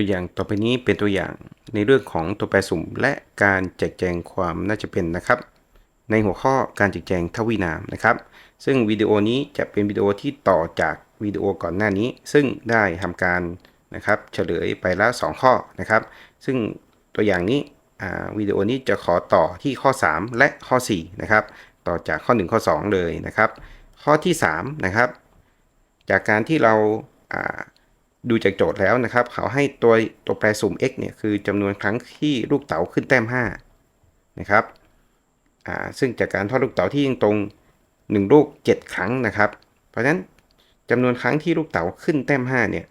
ตัวอย่างต่อไปนี้เป็นตัวอย่างในเรื่องของตัวแปรสุ่มและการแจกแจงความน่าจะเป็นนะครับ ในหัวข้อการแจกแจงทวีนามนะครับ ซึ่งวิดีโอนี้จะเป็นวิดีโอที่ต่อจากวิดีโอก่อนหน้านี้ ซึ่งได้ทำการนะครับเฉลยไปแล้ว 2 ข้อนะครับ ซึ่งตัวอย่างนี้วิดีโอนี้จะขอต่อที่ข้อ 3 และข้อ4นะครับต่อจากข้อ 1 ข้อ 2 เลยนะครับ ข้อที่3นะครับจากการที่เรา ดูจากโจทย์แล้วนะครับ เขาให้ตัวตัวแปรสุ่ม x เนี่ยคือจำนวนครั้งที่ลูกเต๋าขึ้นแต้ม5นะครับอ่าซึ่งจากการทอดลูกเต๋าที่ยังตรง 1 ลูก 7 ครั้งนะครับ เพราะฉะนั้นจำนวนครั้งที่ลูกเต๋าขึ้นแต้ม5เนี่ย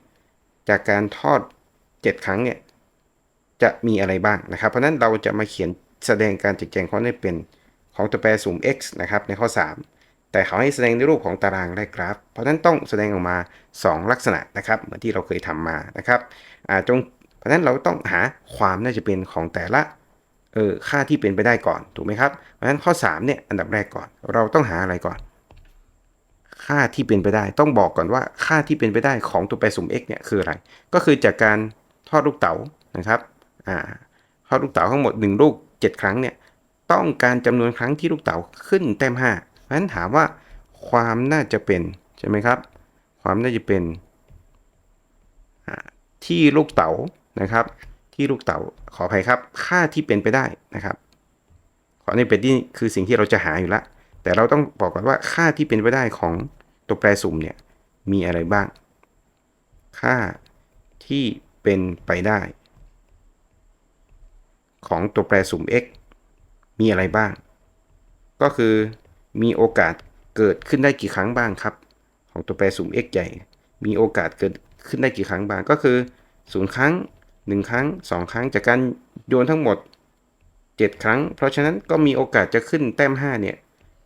จากการทอด 7 ครั้งเนี่ยจะมีอะไรบ้างนะครับ เพราะฉะนั้นเราจะมาเขียนแสดงการจัดแจงข้อนี้เป็นของตัวแปรสุ่ม x นะครับในข้อ 3 แต่เขาให้แสดงในรูปของตารางและกราฟเพราะฉะนั้นต้องแสดงออกมา 2 ลักษณะนะครับ เหมือนที่เราเคยทำมานะครับจงเพราะฉะนั้นเราต้องหาความน่าจะเป็นของแต่ละเออค่าที่เป็นไปได้ก่อนถูกไหมครับ เพราะฉะนั้นข้อ3เนี่ยอันดับแรกก่อน เราต้องหาอะไรก่อน ค่าที่เป็นไปได้ต้องบอกก่อนว่าค่าที่เป็นไปได้ของตัวแปรสุ่ม x เนี่ยคืออะไร ก็คือจากการทอดลูกเต๋านะครับอ่าทอดลูกเต๋าทั้งหมด 1 ลูก 7 ครั้งเนี่ยต้องการจำนวนครั้งที่ลูกเต๋าขึ้นแต้ม5 ราะฉะนั้นถามว่าความน่าจะเป็นใช่ไหมครับ ความน่าจะเป็นที่ลูกเต๋านะครับ ที่ลูกเต๋าขออภัยครับค่าที่เป็นไปได้นะครับขอในเป็นที่คือสิ่งที่เราจะหาอยู่แล้วแต่เราต้องบอกก่อนว่าค่าที่เป็นไปได้ของตัวแปรสุ่มเนี่ยมีอะไรบ้าง ค่าที่เป็นไปได้ ของตัวแปรสุ่ม x มีอะไรบ้าง ก็คือ มีโอกาสเกิดขึ้นได้กี่ครั้งบ้างครับ ของตัวแปรสุ่ม x ใหญ่ มีโอกาสเกิดขึ้นได้กี่ครั้งบ้างก็คือ 0 ครั้ง 1 ครั้ง 2 ครั้งจากการโยนทั้งหมด 7 ครั้ง เพราะฉะนั้นก็มีโอกาสจะขึ้นแต้ม 5 เนี่ย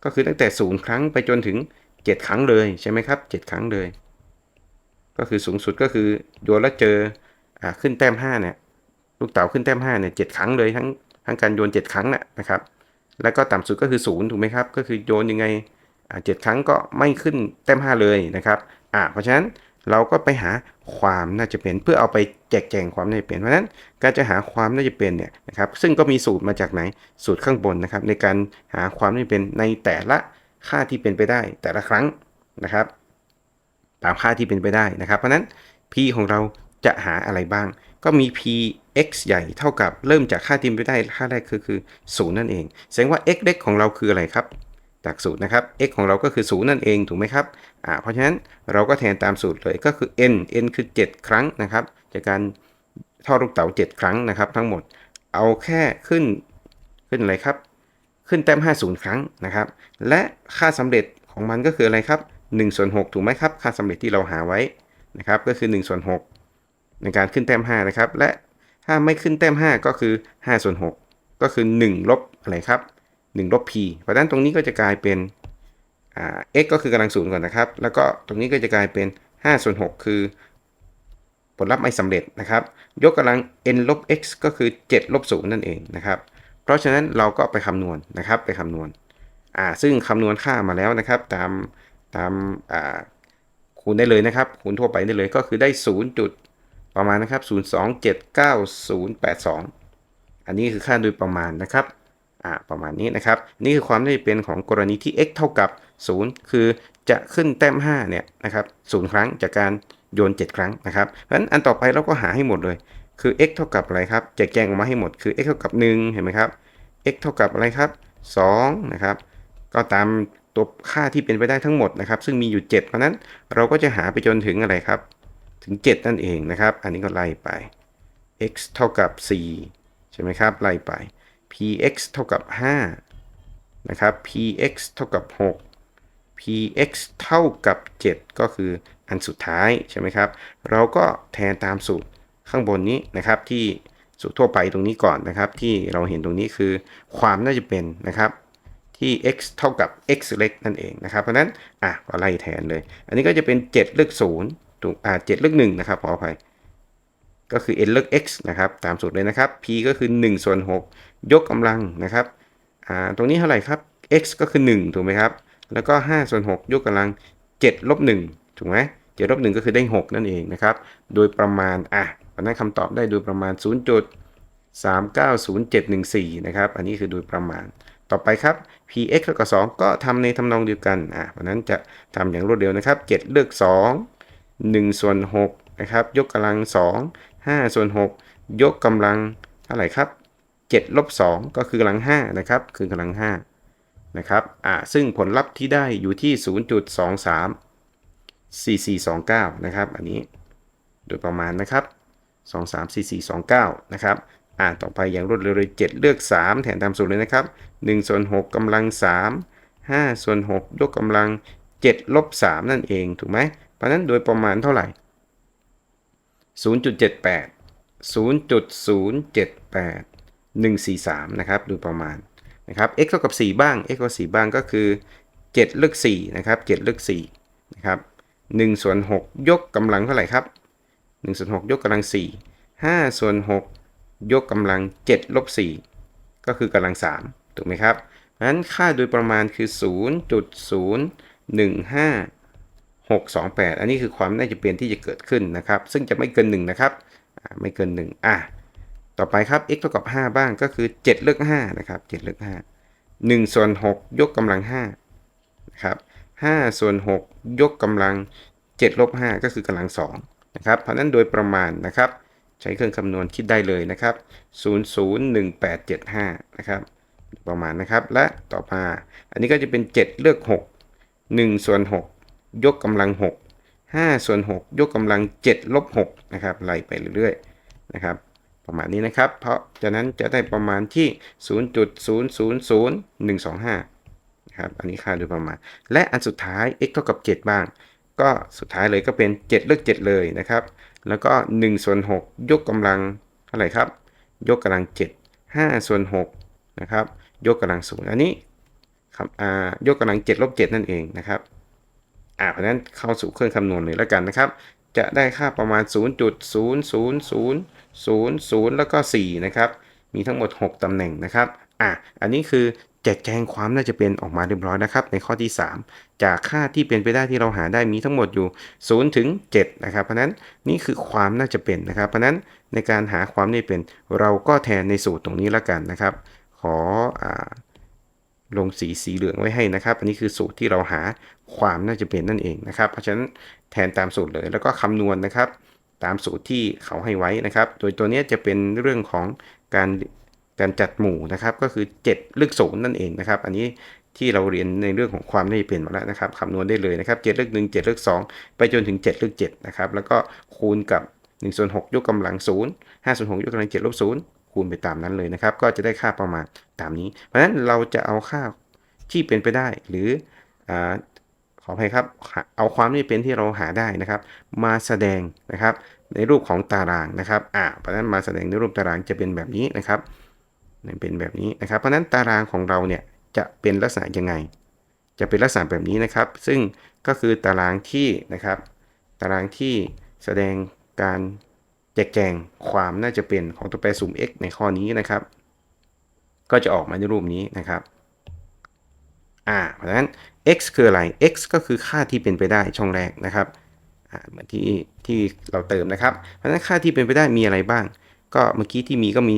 ก็คือตั้งแต่ 0 ครั้งไปจนถึง 7 ครั้งเลยใช่ไหมครับ 7 ครั้งเลย ก็คือสูงสุดก็คือโยนแล้วเจออ่าขึ้นแต้ม 5 เนี่ยลูกเต๋าขึ้นแต้ม 5 เนี่ยเครั้งเลยทั้งทั้งการโยน 7 ครั้งน่ะนะครับ แล้วก็ต่ำสุดก็คือ0ถูกไหมครับ ก็คือโยนยังไงอ่าเครั้งก็ไม่ขึ้นแต้ม5เลยนะครับอ่าเพราะฉะนั้นเราก็ไปหาความน่าจะเป็นเพื่อเอาไปแจกแจงความน่าจะเป็นเพราะฉะนั้นการจะหาความน่าจะเป็นเนี่ยนะครับซึ่งก็มีสูตรมาจากไหนสูตรข้างบนนะครับในการหาความน่าจะเป็นในแต่ละค่าที่เป็นไปได้แต่ละครั้งนะครับตามค่าที่เป็นไปได้นะครับ เพราะฉะนั้น p ของเราจะหาอะไรบ้าง ก็มี p x ใหญ่เท่ากับเริ่มจากค่าที่เป็นไปได้ค่าแรกคือคือ0นั่นเอง แสดงว่า x เล็กของเราคืออะไรครับจากสูตรนะครับ x ของเราก็คือ0นั่นเองถูกไหมครับอ่าเพราะฉะนั้นเราก็แทนตามสูตรเลยก็คือ n n คือ 7 ครั้งนะครับจากการทอดลูกเต๋า7 ครั้งนะครับ ทั้งหมดเอาแค่ขึ้นขึ้นอะไรครับ ขึ้นแต้ม 50 ครั้งนะครับ และค่าสำเร็จของมันก็คืออะไรครับ1ส่วน6ถูกไหมครับ ค่าสำเร็จที่เราหาไว้นะครับ ก็คือ1ส่วน6 ในการขึ้นแต้ม5นะครับ และถ้าไม่ขึ้นแต้ม 5 ก็คือ5ส่วน6ก็คือ1ลบอะไรครับ1ลบ p เพราะฉะนั้นตรงนี้ก็จะกลายเป็นอ่า x ก็คือกำลังศูนย์ก่อนนะครับ แล้วก็ตรงนี้ก็จะกลายเป็น5ส่วน6คือ ผลลัพธ์ไม่สำเร็จนะครับ ยกกำลัง n ลบ x ก็คือ7ลบ0นั่นเองนะครับ เพราะฉะนั้นเราก็ไปคำนวณนะครับไปคำนวณอ่าซึ่งคำนวณค่ามาแล้วนะครับ ตามตามอ่าคูณได้เลยนะครับ คูณทั่วไปได้เลยก็คือได้0จุด ประมาณนะครับ 0279082 อันนี้คือค่าโดยประมาณนะครับอ่าประมาณนี้นะครับ นี่คือความได้เป็นของกรณีที่ x เท่ากับ 0 คือจะขึ้นแต้ม 5 เนี่ยนะครับ0ครั้งจากการโยน 7 ครั้งนะครับเพราะฉะนั้นอันต่อไปเราก็หาให้หมดเลย คือ x เท่ากับอะไรครับแจกแจงออกมาให้หมดคือ x เท่ากับ 1 เห็นไหมครับ x เท่ากับอะไรครับ2นะครับก็ตามตัวค่าที่เป็นไปได้ทั้งหมดนะครับ ซึ่งมีอยู่ 7 เพราะนั้นเราก็จะหาไปจนถึงอะไรครับ ถึง 7 นั่นเองนะครับ อันนี้ก็ไล่ไป x เท่ากับ 4 ใช่ไหมครับ ไล่ไป px เท่ากับ 5 นะครับ px เท่ากับ 6 px เท่ากับ 7 ก็คืออันสุดท้ายใช่ไหมครับ เราก็แทนตามสูตรข้างบนนี้นะครับที่สูตรทั่วไปตรงนี้ก่อนนะครับ ที่เราเห็นตรงนี้คือความน่าจะเป็นนะครับที่ x เท่ากับ x เล็กนั่นเองนะครับ เพราะนั้น อะก็ไล่แทนเลย อันนี้ก็จะเป็น 7 เลือก 0 ถูกอ่า7เลือก1นะครับขออภัย ก็คือ n เลือก x นะครับ ตามสูตรเลยนะครับ p ก็คือ1ส่วน6ยกกำลังนะครับอ่าตรงนี้เท่าไหร่ครับ x ก็คือ 1 ถูกไหมครับ แล้วก็5ส่วน6ยกกำลัง7ลบ1ถูกไหม7ลบ1ก็คือได้ 6 นั่นเองนะครับ โดยประมาณ อะเพราะฉะนั้นคำตอบได้โดยประมาณ 0.390714 นะครับ อันนี้คือโดยประมาณ ต่อไปครับ px เท่ากับ2ก็ทำในทำนองเดียวกัน อะเพราะฉะนั้นจะทำอย่างรวดเร็วนะครับ 7 เลือก 2 1 ส่วน6นะครับยกกำลัง 2 5 ส่วน 6 ยกกำลังเท่าไหร่ครับ7ลบ2ก็คือกำลัง5นะครับคือกำลัง5นะครับอ่าซึ่งผลลัพธ์ที่ได้อยู่ที่ 0.23 4429 นะครับ อันนี้โดยประมาณนะครับ 234429 นะครับอ่าต่อไปอย่างรวดเร็วเลย 7 เลือก 3 แทนตามสูตรเลยนะครับ1ส่วน6กำลัง 3 5 ส่วน 6 ยกกำลัง7ลบ3นั่นเอง ถูกไหม ราะนั้นโดยประมาณเท่าไหร่ 0.78 0.078 143 นะครับ โดยประมาณนะครับ x เท่ากับ 4 บ้าง x เท่ากับ4บ้างก็คือ 7 เลือก4นะครับ 7 เลือก4นะครับ1ส่วน6ยกกำลังเท่าไหร่ครับ1ส่วน6ยกกำลัง 4 5ส่วน6ยกกำลัง7ลบ4ก็คือกำลัง 3 ถูกไหมครับเพราะฉะนั้นค่าโดยประมาณคือ 0.015 628 อันนี้คือความน่าจะเป็นที่จะเกิดขึ้นนะครับ ซึ่งจะไม่เกิน 1 นะครับ ไม่เกิน 1 อะ ต่อไปครับ x เท่ากับ 5 บ้างก็คือ 7 เลือก5นะครับ 7 เลือก5 1 ส่วน 6 ยกกำลัง5นะครับ5ส่วน 6 ยกกำลัง 7 ลบ 5 ก็คือกำลัง2นะครับ เพราะฉะนั้นโดยประมาณนะครับ ใช้เครื่องคำนวณคิดได้เลยนะครับ 001875 นะครับ ประมาณนะครับ และต่อมา อันนี้ก็จะเป็น 7 เลือก 6 1 ส่วน 6 ยกกำลัง 6 5 ส่วน 6 ยกกำลัง 7 ลบ 6 นะครับไล่ไปเรื่อยๆนะครับ ประมาณนี้นะครับ เพราะฉะนั้นจะได้ประมาณที่ 0.000125นะครับอันนี้ค่าโดยประมาณ และอันสุดท้าย x เท่ากับ 7 บ้าง ก็สุดท้ายเลยก็เป็น 7 เลือก 7 เลยนะครับ แล้วก็1ส่วน6ยกกำลังเท่าไหร่ครับ ยกกำลัง 7 5 ส่วน6นะครับยกกำลัง0อันนี้ครับอ่ายกกำลัง7ลบ7นั่นเองนะครับ อ่าเพราะนั้นเข้าสู่เครื่องคำนวณเลยแล้วกันนะครับ จะได้ค่าประมาณ 0.00000 แล้วก็ 4 นะครับ มีทั้งหมด 6 ตำแหน่งนะครับ อะ อันนี้คือแจกแจงความน่าจะเป็นออกมาเรียบร้อยนะครับ ในข้อที่ 3 จากค่าที่เป็นไปได้ที่เราหาได้มีทั้งหมดอยู่0ถึง7นะครับเพราะนั้นนี่คือความน่าจะเป็นนะครับ เพราะนั้นในการหาความน่าจะเป็นเราก็แทนในสูตรตรงนี้แล้วกันนะครับ ขออ่า ลงสีสีเหลืองไว้ให้นะครับ อันนี้คือสูตรที่เราหาความน่าจะเป็นนั่นเองนะครับ เพราะฉะนั้นแทนตามสูตรเลยแล้วก็คำนวณนะครับ ตามสูตรที่เขาให้ไว้นะครับ โดยตัวนี้จะเป็นเรื่องของการการจัดหมู่นะครับ ก็คือ 7 เลือกศูนย์นั่นเองนะครับ อันนี้ที่เราเรียนในเรื่องของความน่าจะเป็นมาแล้วนะครับคำนวณได้เลยนะครับ7เลือก1 7เลือก2 ไปจนถึง 7 เลือก7นะครับแล้วก็คูณกับ1ส่วน6ยกกำลัง0 5ส่วน6ยกกำลัง7ลบ0 คูณไปตามนั้นเลยนะครับ ก็จะได้ค่าประมาณตามนี้ เพราะฉะนั้นเราจะเอาค่าที่เป็นไปได้ หรืออขออภัยครับ เอาความที่เป็นที่เราหาได้นะครับ มาแสดงนะครับในรูปของตารางนะครับ อ่า เพราะฉะนั้นมาแสดงในรูปตารางจะเป็นแบบนี้นะครับเป็นแบบนี้นะครับ เพราะฉะนั้นตารางของเราเนี่ยจะเป็นลักษณะยังไง จะเป็นลักษณะแบบนี้นะครับ ซึ่งก็คือตารางที่นะครับ ตารางที่แสดงการ จกแจงความน่าจะเป็นของตัวแปรสุ่ม x ในข้อนี้นะครับ ก็จะออกมาในรูปนี้นะครับอ่าเพราะฉะนั้น x คืออะไร x ก็คือค่าที่เป็นไปได้ช่องแรกนะครับเหมือนที่ที่เราเติมนะครับ เพราะฉะนั้นค่าที่เป็นไปได้มีอะไรบ้าง ก็เมื่อกี้ที่มีก็มี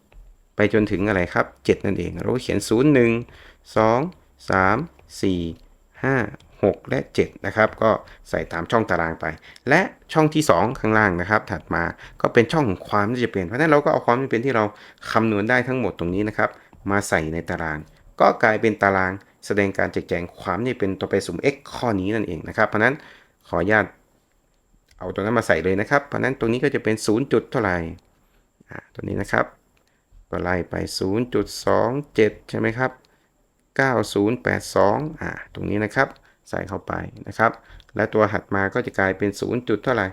0 ไปจนถึงอะไรครับ 7 นั่นเอง เราก็เขียน 0 1 2 3 4 5 6 และ 7 นะครับ ก็ใส่ตามช่องตารางไป และช่องที่ 2 ข้างล่างนะครับ ถัดมาก็เป็นช่องความที่จะเป็นเพราะฉะนั้นเราก็เอาความที่เป็นที่เราคำนวณได้ทั้งหมดตรงนี้นะครับ มาใส่ในตาราง ก็กลายเป็นตารางแสดงการแจกแจงความนี่เป็นตัวแปสุ่ม x ข้อนี้นั่นเองนะครับ เพราะฉะนั้นขออนุญาตเอาตัวนั้นมาใส่เลยนะครับ เพราะฉะนั้นตรงนี้ก็จะเป็น 0 จุดเท่าไหร่ตัวนี้นะครับ ก็ไล่ไป 0.27 ใช่ไหมครับ 9082 อ่า ตรงนี้นะครับ ใส่เข้าไปนะครับ และตัวถัดมาก็จะกลายเป็น 0 จุดเท่าไหร่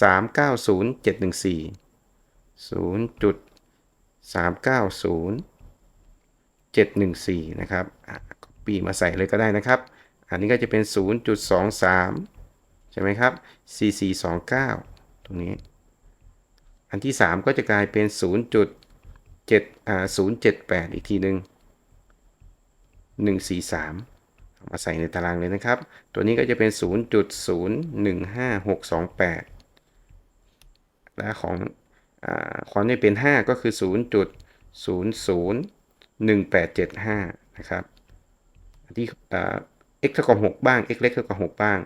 390714 0.390 714 นะครับปีมาใส่เลยก็ได้นะครับ อันนี้ก็จะเป็น 0.23 ใช่ไหมครับ 4429 ตรงนี้ อันที่ 3 ก็จะกลายเป็น 0.7อ่า078 อีกทีหนึ่ง143 มาใส่ในตารางเลยนะครับ ตัวนี้ก็จะเป็น 0.015628 และของอความได้เป็น 5 ก็คือ 0.001875 นะครับที่ x เท่ากับ 6 บ้าง x เล็กเท่ากับ 6 บ้าง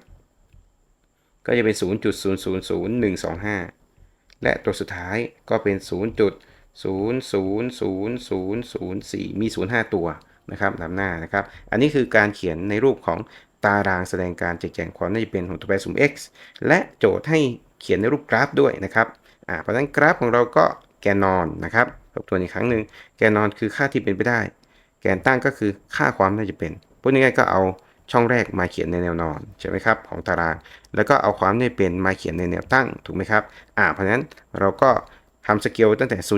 ก็จะเป็น 0.000125 และตัวสุดท้ายก็เป็น 0.000004 มี 05 ตัว นะครับนำหน้านะครับ อันนี้คือการเขียนในรูปของตารางแสดงการแจกแจงความน่าจะเป็นของตัวแปรสุ่ม x และโจทย์ให้เขียนในรูปกราฟด้วยนะครับอ่าเพราะฉะนั้นกราฟของเราก็แกนนอนนะครับทบทวนอีกครั้งหนึ่งแกนนอนคือค่าที่เป็นไปได้ แกนตั้งก็คือค่าความน่าจะเป็นพูดง่ายๆก็เอาช่องแรกมาเขียนในแนวนอนใช่ไหมครับของตาราง แล้วก็เอาความน่าจะเป็นมาเขียนในแนวตั้งถูกไหมครับอ่าเพราะฉะนั้นเราก็ ทำสเกลตั้งแต่ 0.1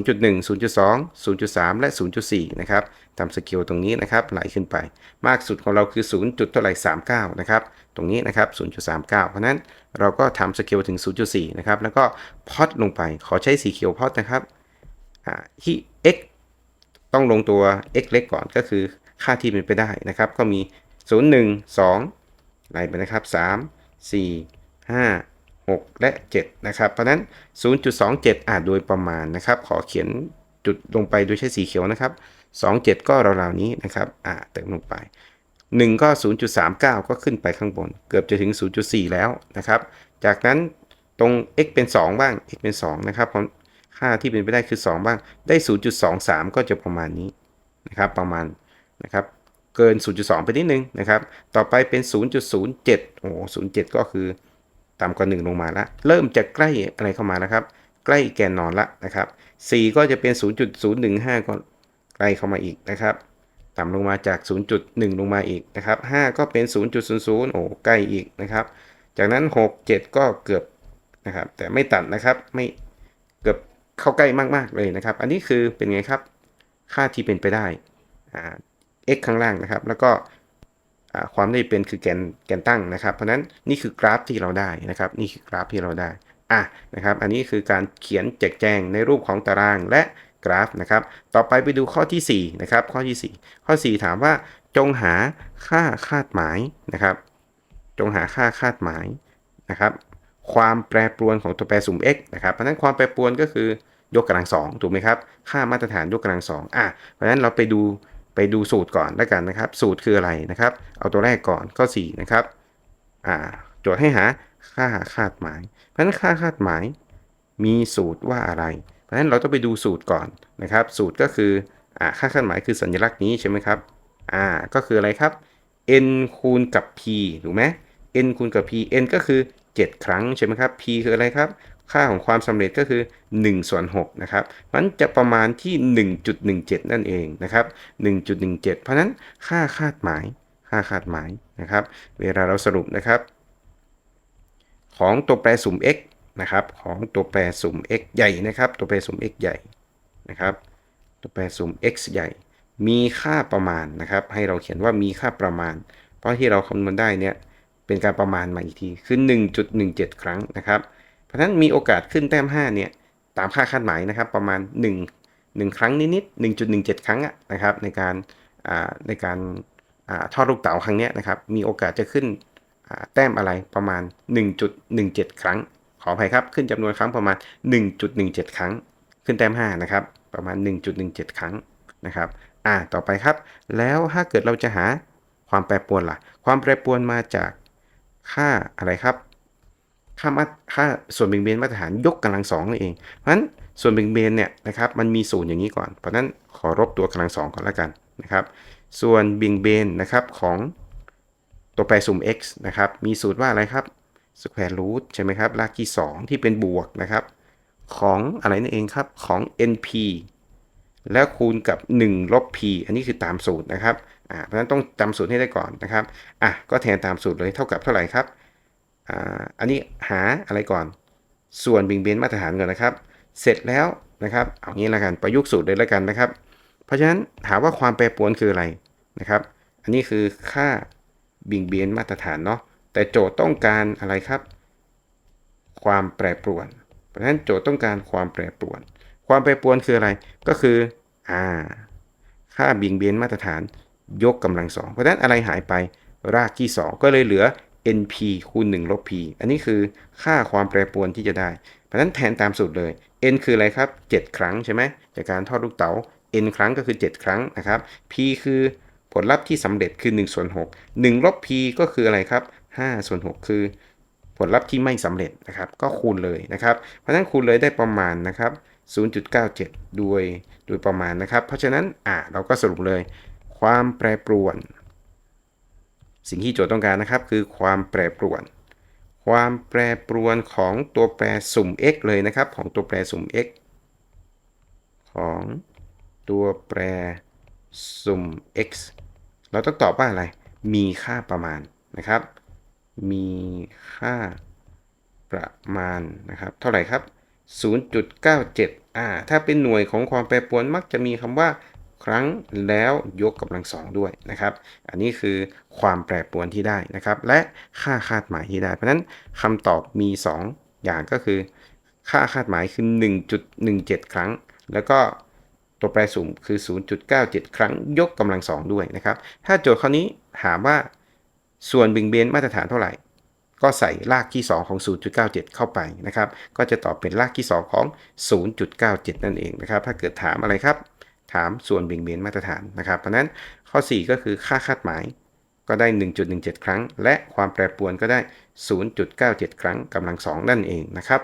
0.2 0.3 และ 0.4 นะครับทำสเกลตรงนี้นะครับไหลขึ้นไป มากสุดของเราคือ 0. จุดเท่าไหร่39 นะครับ ตรงนี้นะครับ 0.39 เพราะนั้นเราก็ทำสเกลถึง 0.4 นะครับ แล้วก็พอตลงไป ขอใช้สีเขียวพอตนะครับที่ x ต้องลงตัว x เล็กก่อนก็คือค่าที่เป็นไปได้นะครับ ก็มี 0 1 2ไหลไปนะครับ 3 4 5 6 และ 7 นะครับ เพราะฉะนั้น 0.27 อาจโดยประมาณนะครับ ขอเขียนจุดลงไปโดยใช้สีเขียวนะครับ 27 ก็ราวๆนี้นะครับ อ่าเติมลงไป 1 ก็ 0.39 ก็ขึ้นไปข้างบน เกือบจะถึง 0.4 แล้วนะครับ จากนั้นตรง x เป็น 2 บ้าง x เป็น 2 นะครับค่าที่เป็นไปได้คือ 2 บ้าง ได้ 0.23 ก็จะประมาณนี้นะครับ ประมาณนะครับ เกิน 0.2 ไปนิดนึงนะครับ ต่อไปเป็น 0.07 โอ้ 07 ก็คือ ต่ำกว่า 1 ลงมาละ เริ่มจะใกล้อะไรเข้ามาแล้วครับ ใกล้แกนนอนละนะครับ 4 ก็จะเป็น 0.015 ก็ใกล้เข้ามาอีกนะครับ ต่ำลงมาจาก 0.1 ลงมาอีกนะครับ 5 ก็เป็น 0.00 โอ้ใกล้อีกนะครับ จากนั้น 6 7 ก็เกือบนะครับ แต่ไม่ตัดนะครับ ไม่เกือบเข้าใกล้มาก ๆ เลยนะครับ อันนี้คือเป็นไงครับ ค่าที่เป็นไปได้อ่า x ข้างล่างนะครับ แล้วก็ ความได้เป็นคือแกนแกนตั้งนะครับ เพราะฉะนั้นนี่คือกราฟที่เราได้นะครับ นี่คือกราฟที่เราได้อะนะครับ อันนี้คือการเขียนแจกแจงในรูปของตารางและกราฟนะครับ ต่อไปไปดูข้อที่4นะครับ ข้อที่ 4 ข้อ 4 ถามว่าจงหาค่าคาดหมายนะครับ จงหาค่าคาดหมายนะครับ ความแปรปรวนของตัวแปรสุ่ม x นะครับ เพราะฉะนั้นความแปรปรวนก็คือยกกำลังสองถูกไหมครับ ค่ามาตรฐานยกกำลังสองอะ เพราะฉะนั้นเราไปดู ไปดูสูตรก่อนแล้วกันนะครับ สูตรคืออะไรนะครับ เอาตัวแรกก่อนข้อ4นะครับอ่าโจทย์ให้หาค่าคาดหมาย เพราะฉะนั้นค่าคาดหมายมีสูตรว่าอะไร เพราะฉะนั้นเราต้องไปดูสูตรก่อนนะครับ สูตรก็คืออ่าค่าคาดหมายคือสัญลักษณ์นี้ใช่ไหมครับอ่าก็คืออะไรครับ n คูณกับ p ถูกไหม n คูณกับ p n ก็คือ 7 ครั้งใช่ไหมครับ p คืออะไรครับ ค่าของความสำเร็จก็คือ1ส่วน6นะครับมันจะประมาณที่ 1.17 นั่นเองนะครับ 1.17 เพราะฉะนั้นค่าคาดหมายค่าคาดหมายนะครับ เวลาเราสรุปนะครับ ของตัวแปรสุ่ม x นะครับ ของตัวแปรสุ่ม x ใหญ่นะครับ ตัวแปรสุ่ม x ใหญ่นะครับ ตัวแปรสุ่ม x ใหญ่ มีค่าประมาณนะครับ ให้เราเขียนว่ามีค่าประมาณ เพราะที่เราคำนวณได้เนี่ยเป็นการประมาณมาอีกทีคือ 1.17 ครั้งนะครับ เพราะฉะนั้นมีโอกาสขึ้นแต้ม 5 เนี่ย ตามค่าคาดหมายนะครับ ประมาณ 1 1 ครั้งนิดๆ1.17 ครั้งอะนะครับ ในการในการอทอดลูกเต๋าครั้งนี้นะครับ มีโอกาสจะขึ้นแต้มอะไรประมาณ 1.17 ครั้ง ขออภัยครับ ขึ้นจำนวนครั้งประมาณ 1.17 ครั้ง ขึ้นแต้ม 5 นะครับ ประมาณ 1.17 ครั้งนะครับ อ่า ต่อไปครับ แล้วถ้าเกิดเราจะหาความแปรปรวนล่ะ ความแปรปรวนมาจากค่าอะไรครับ ค่ามาค่าส่วนเบี่ยงเบนมาตรฐานยกกำลังสองนั่นเอง เพราะฉะนั้นส่วนเบี่ยงเบนเนี่ยนะครับมันมีศูนย์อย่างนี้ก่อน เพราะฉะนั้นขอรบตัวกำลังสองก่อนแล้วกันนะครับ ส่วนเบี่ยงเบนนะครับของตัวแปรสุ่ม x นะครับ มีสูตรว่าอะไรครับ square root ใช่ไหมครับรากที่ 2 ที่เป็นบวกนะครับ ของอะไรนั่นเองครับ ของ np แล้วคูณกับ 1 ลบ p อันนี้คือตามสูตรนะครับ อ่า เพราะฉะนั้นต้องจำสูตรให้ได้ก่อนนะครับ อะ ก็แทนตามสูตรเลยเท่ากับเท่าไหร่ครับ อันนี้หาอะไรก่อน ส่วนบี่ยงเบนมาตรฐานก่อนนะครับ เสร็จแล้วนะครับ เอางี้ละกันประยุกต์สูตรเลยล้วกันนะครับ เพราะฉะนั้นถามว่าความแปรปรวนคืออะไรนะครับ อันนี้คือค่าบี่ยงเบนมาตรฐานเนาะ แต่โจทย์ต้องการอะไรครับ ความแปรปรวน เพราะฉะนั้นโจทย์ต้องการความแปรปรวน ความแปรปรวนคืออะไร ก็คืออ่าค่าบี่ยงเบนมาตรฐานยกกำลังสองเพราะฉะนั้นอะไรหายไปรากที่ 2 ก็เลยเหลือ np คูณ1ลบ p อันนี้คือค่าความแปรปรวนที่จะได้ เพราะฉะนั้นแทนตามสูตรเลย n คืออะไรครับ 7 ครั้งใช่ไหมจากการทอดลูกเต๋า n ครั้งก็คือ 7 ครั้งนะครับ p คือผลลัพธ์ที่สำเร็จคือ1ส่วน6 1ลบ p ก็คืออะไรครับ5ส่วน6คือ ผลลัพธ์ที่ไม่สำเร็จนะครับ ก็คูณเลยนะครับ เพราะฉะนั้นคูณเลยได้ประมาณนะครับ 0.97 โดยโดยประมาณนะครับ เพราะฉะนั้นอ่าเราก็สรุปเลย ความแปรปรวน สิ่งที่โจทย์ต้องการนะครับคือความแปรปรวน ความแปรปรวนของตัวแปรสุ่ม x เลยนะครับ ของตัวแปรสุ่ม x ของตัวแปรสุ่ม x เราต้องตอบว่าอะไร มีค่าประมาณนะครับ มีค่าประมาณนะครับ เท่าไหร่ครับ 0.97อ่าถ้าเป็นหน่วยของความแปรปรวนมักจะมีคำว่า ครั้งแล้วยกกำลังสองด้วยนะครับ อันนี้คือความแปรปรวนที่ได้นะครับ และค่าคาดหมายที่ได้ เพราะฉะนั้นคำตอบมี 2 อย่างก็คือ ค่าคาดหมายคือ 1.17 ครั้ง แล้วก็ตัวแปรสุ่มคือ 0.97 ครั้งยกกำลังสองด้วยนะครับ ถ้าโจทย์ข้อนี้ถามว่าส่วนเบี่ยงเบนมาตรฐานเท่าไหร่ ก็ใส่รากที่ 2 ของ 0.97 เข้าไปนะครับ ก็จะตอบเป็นรากที่ 2 ของ 0.97 นั่นเองนะครับ ถ้าเกิดถามอะไรครับ ถามส่วนเบี่ยงเบนมาตรฐานนะครับ เพราะนั้นข้อ 4 ก็คือค่าคาดหมายก็ได้ 1.17 ครั้ง และความแปรปรวนก็ได้ 0.97 ครั้งกำลัง 2 นั่นเองนะครับ